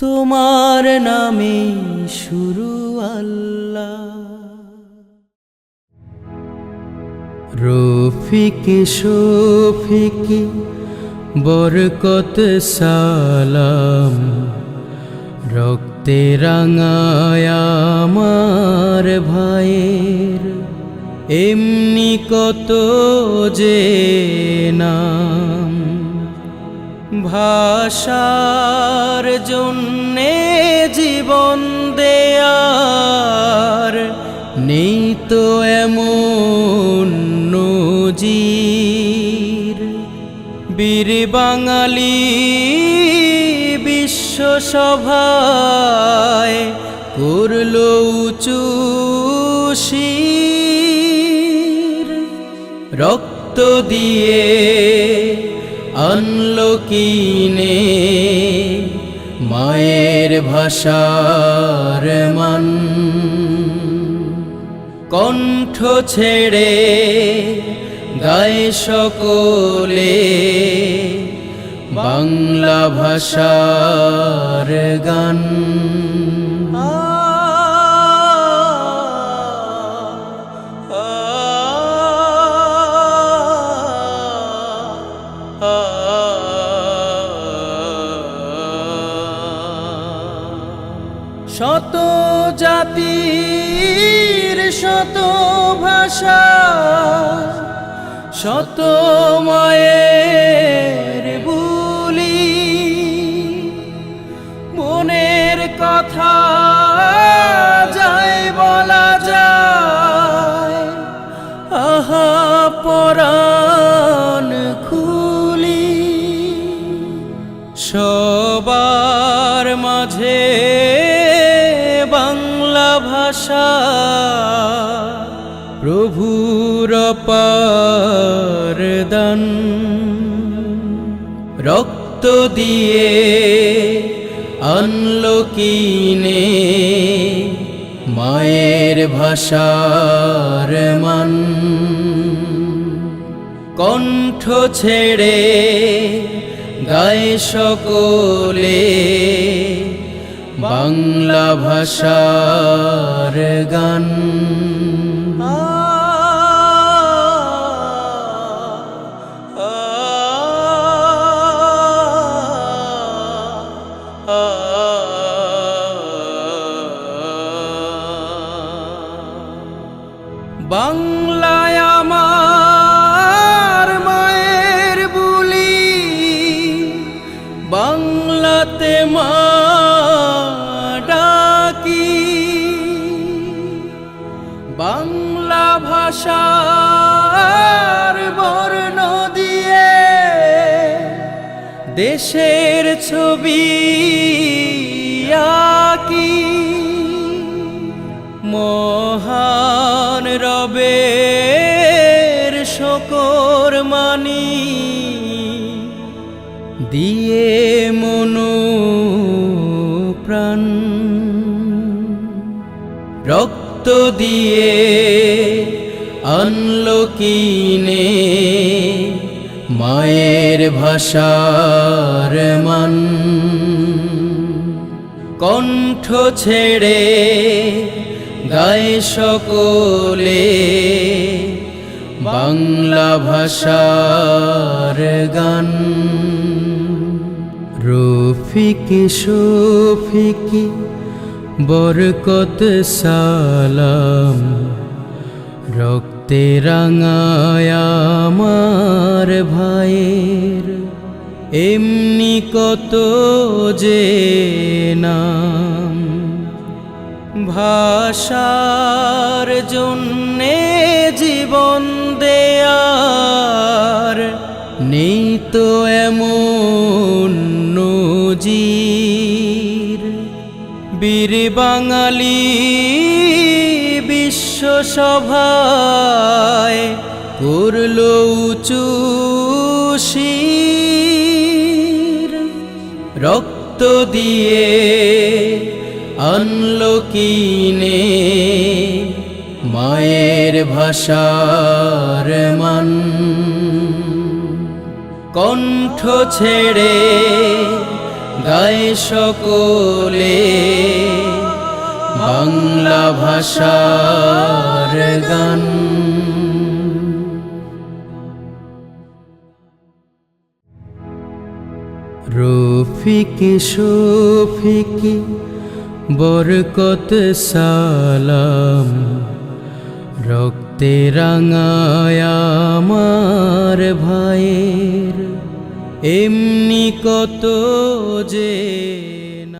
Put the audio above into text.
তোমার নামে শুরু আল্লাহ। রফিক, শফিক, বরকত, সালাম। রক্তে রাঙায় আমার ভাইয়ের, এমনি কত যে নাম। ভাষার জন্যে জীবন দেয়ার নেই তো এমন নজির। বীর বাঙালি বিশ্বসভায় করল উঁচু রক্ত দিয়ে আনলো কিনে মায়ের ভাষার মান। কণ্ঠ ছেড়ে গায়ে সকলে বাংলা ভাষার গান। শত জাতির শত ভাষা শত মায়ের বুলি। মনের কথা যায় বলা যায় আহা পরাণ বাংলা ভাষা, প্রভুর পার দান। রক্ত দিয়ে আনলো কিনে মায়ের ভাষার মান। কণ্ঠ ছেড়ে গায়ে সকলে বাংলা ভাষার গান বাংলায় বাংলা ভাষার বর্ণ দিয়ে দেশের ছবি আঁকি। মহান রবের শকর মানি। দিয়ে মনো প্রাণ। রক্ত দিয়ে আনলো কিনে মায়ের ভাষার মান। কণ্ঠ ছেড়ে গায়ে সকলে বাংলা ভাষার গান। রফিক, শফিক বরকত সালাম, রক্তে রাঙায় আমার ভাইয়ের। এমনি কত যে নাম, ভাষার জন্যে জীবন দেয়ার নেই তো এমন নজির। বীর বাঙালি বিশ্বসভায় করল উঁচু রক্ত দিয়ে আনলো কিনে মায়ের ভাষার মান। কণ্ঠ ছেড়ে গায়ে সকলে বাংলা ভাষার গান। রফিকে শফিকে বরকত সালাম রক্তে রাঙায় আমার ভাইয়ের এমনি কত যে